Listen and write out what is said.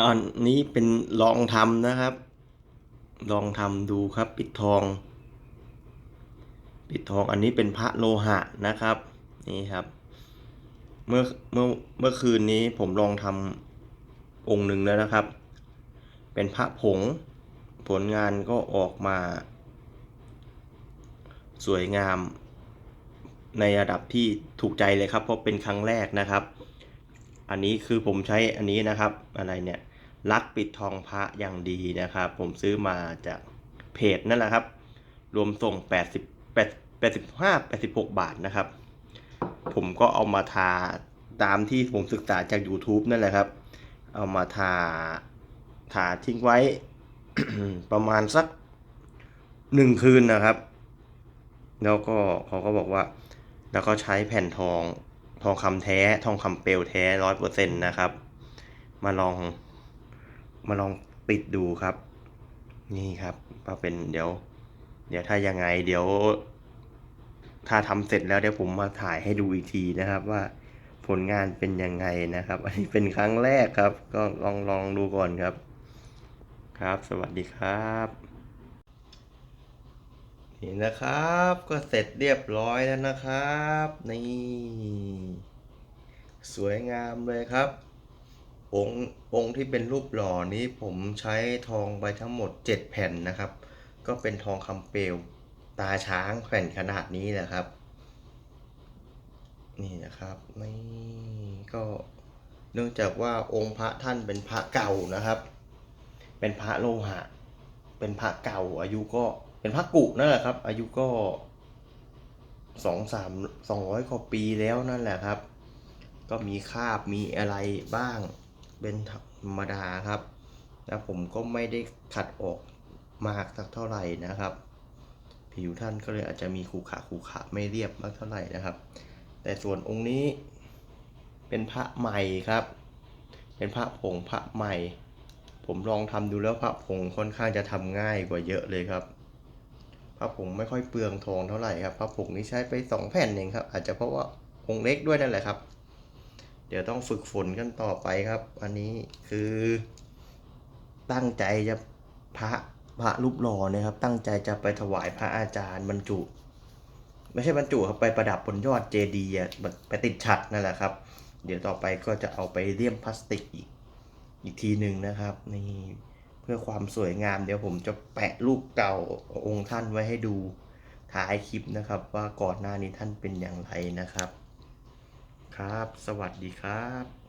อันนี้เป็นลองทำนะครับ ลองทำดูครับ ปิดทอง ปิดทองอันนี้เป็นพระโลหะนะครับ นี่ครับ เมื่อเมื่อเมื่อคืนนี้ผมลองทำองค์หนึ่งแล้วนะครับ เป็นพระผง ผลงานก็ออกมา สวยงามในระดับที่ถูกใจเลยครับ เพราะเป็นครั้งแรกนะครับ อันนี้คือผมใช้อันนี้นะครับ อะไรเนี่ยลักปิดทองพระอย่างดีนะครับ ผมซื้อมาจากเพจนั่นแหละครับ รวมส่ง 80 8 85 86 บาทนะครับ ผมก็เอามาทาตามที่ผมศึกษาจาก YouTube นั่นแหละครับ เอามาทาทาทิ้งไว้ ประมาณสักหนึ่งคืนนะครับ แล้วก็เขาก็บอกว่า แล้วก็ใช้แผ่นทอง ทองคำแท้ ทองคำเปลวแท้ร้อยเปอร์เซ็นต์นะครับ มาลอง มาลองปิดดูครับ นี่ครับมาเป็นเดี๋ยว เดี๋ยวถ้ายังไง เดี๋ยว ถ้าทำเสร็จแล้วเดี๋ยวผมมาถ่ายให้ดูอีกทีนะครับว่าผลงานเป็นยังไงนะครับ อันนี้เป็นครั้งแรกครับ ก็ลองลองดูก่อนครับ ครับ สวัสดีครับนี่นะครับ ก็เสร็จเรียบร้อยแล้วนะครับ นี่ สวยงามเลยครับ องค์องค์ที่เป็นรูปหล่อนี้ผมใช้ทองไปทั้งหมด 7 แผ่นนะครับ ก็เป็นทองคำเปลว ตาช้างแผ่นขนาดนี้นะครับ นี่นะครับนี่ก็เนื่องจากว่าองค์พระท่านเป็นพระเก่านะครับ เป็นพระโลหะ เป็นพระเก่าอายุก็เป็นพระกุนั่นแหละครับ อายุก็สองสามสองร้อยกว่าปีแล้วนั่นแหละครับ ก็มีคราบมีอะไรบ้างเป็นธรรมดาครับแล้วผมก็ไม่ได้ขัดออกมากสักเท่าไหร่นะครับ ผิวท่านก็เลยอาจจะมีขรุขระขรุขระไม่เรียบมากเท่าไหร่นะครับ แต่ส่วนองค์นี้เป็นพระใหม่ครับ เป็นพระผงพระใหม่ ผมลองทำดูแล้วพระผงค่อนข้างจะทำง่ายกว่าเยอะเลยครับ พระผงไม่ค่อยเปลืองทองเท่าไหร่ครับ พระผงนี่ใช้ไปสองแผ่นเองครับ อาจจะเพราะว่าองค์เล็กด้วยนั่นแหละครับ เดี๋ยวต้องฝึกฝนกันต่อไปครับ อันนี้คือตั้งใจจะพระพระรูปหล่อเนะครับ ตั้งใจจะไปถวายพระอาจารย์บรรจุ ไม่ใช่บรรจุครับไปประดับบนยอดเจดีย์ไปติดฉัดนั่นแหละครับ เดี๋ยวต่อไปก็จะเอาไปเลี่ยมพลาสติกอีกอีกทีหนึ่งนะครับนี่เพื่อความสวยงามเดี๋ยวผมจะแปะรูปเก่าองค์ท่านไว้ให้ดูท้ายคลิปนะครับ ว่าก่อนหน้านี้ท่านเป็นอย่างไรนะครับ ครับ สวัสดีครับ